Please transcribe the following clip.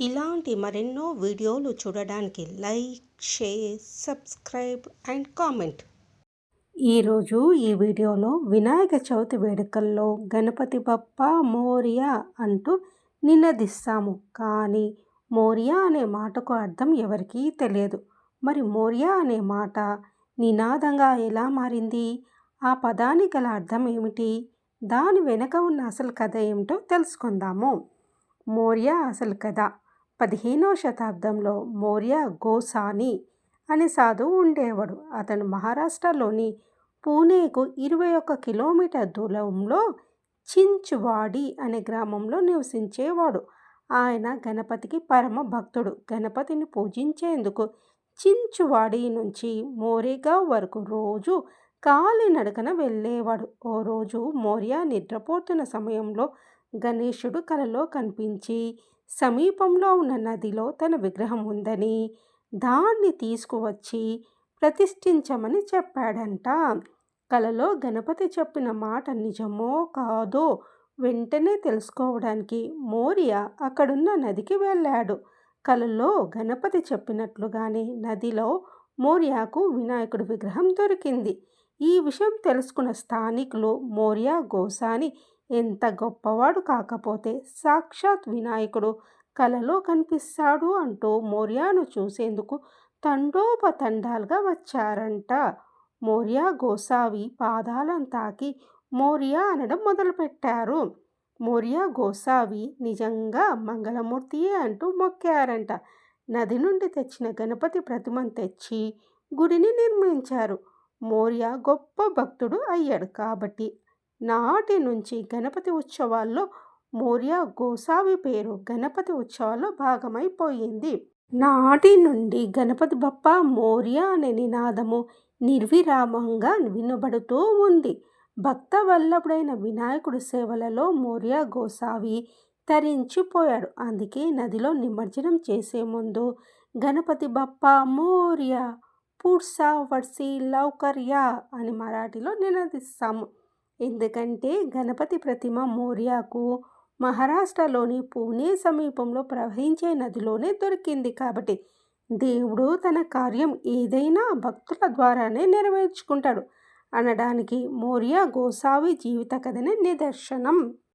ఇలాంటి మరెన్నో వీడియోలు చూడడానికి like share subscribe and comment. ఈరోజు ఈ వీడియోలో వినాయక చవితి వేడుకల్లో గణపతి బప్ప మోరియా అంటూ నినదిస్తాము. కానీ మోరియా అనే మాటకు అర్థం ఎవరికీ తెలియదు. మరి మోరియా అనే మాట నినాదంగా ఎలా మారింది? ఆ పదానికి గల అర్థం ఏమిటి? దాని వెనక ఉన్న అసలు కథ ఏమిటో తెలుసుకుందాము. మోరియా అసలు కథ. పదిహేనవ శతాబ్దంలో మౌర్య గోసాని అనే సాధువు ఉండేవాడు. అతను మహారాష్ట్రలోని పూణేకు ఇరవై ఒక్క కిలోమీటర్ దూరంలో చించువాడి అనే గ్రామంలో నివసించేవాడు. ఆయన గణపతికి పరమ భక్తుడు. గణపతిని పూజించేందుకు చించువాడి నుంచి మోరేగావ్ వరకు రోజు కాలినడకన వెళ్ళేవాడు. ఓ రోజు మౌర్య నిద్రపోతున్న సమయంలో గణేశుడు కలలో కనిపించి సమీపంలో ఉన్న నదిలో తన విగ్రహం ఉందని దాన్ని తీసుకువచ్చి ప్రతిష్ఠించమని చెప్పాడంట. కలలో గణపతి చెప్పిన మాట నిజమో కాదో వెంటనే తెలుసుకోవడానికి మోరియ అక్కడున్న నదికి వెళ్ళాడు. కలలో గణపతి చెప్పినట్లుగానే నదిలో మోరియాకు వినాయకుడి విగ్రహం దొరికింది. ఈ విషయం తెలుసుకున్న స్థానికులు మోరియా గోసాని ఎంత గొప్పవాడు కాకపోతే సాక్షాత్ వినాయకుడు కలలో కనిపిస్తాడు అంటూ మోర్యాను చూసేందుకు తండోపతండాలుగా వచ్చారంట. మోర్యా గోసావి పాదాలను తాకి మోర్యా అనడం మొదలుపెట్టారు. మోర్యా గోసావి నిజంగా మంగళమూర్తియే అంటూ మొక్కారంట. నది నుండి తెచ్చిన గణపతి ప్రతిమను తెచ్చి గుడిని నిర్మించారు. మోర్యా గొప్ప భక్తుడు అయ్యాడు కాబట్టి నాటి నుంచి గణపతి ఉత్సవాల్లో మౌర్య గోసావి పేరు గణపతి ఉత్సవాల్లో భాగమైపోయింది. నాటి నుండి గణపతి బప్ప మౌర్య అనే నినాదము నిర్విరామంగా వినబడుతూ ఉంది. భక్త వల్లభుడైన వినాయకుడి సేవలలో మౌర్య గోసావి తరించిపోయాడు. అందుకే నదిలో నిమజ్జనం చేసే ముందు గణపతి బప్ప మౌర్య పుడ్సా వడ్సి లౌకర్య అని మరాఠీలో నినదిస్తాము. ఎందుకంటే గణపతి ప్రతిమ మౌర్యాకు మహారాష్ట్రలోని పూణే సమీపంలో ప్రవహించే నదిలోనే దొరికింది కాబట్టి దేవుడు తన కార్యం ఏదైనా భక్తుల ద్వారానే నెరవేర్చుకుంటాడు అనడానికి మౌర్య గోసావి జీవిత కథనే నిదర్శనం.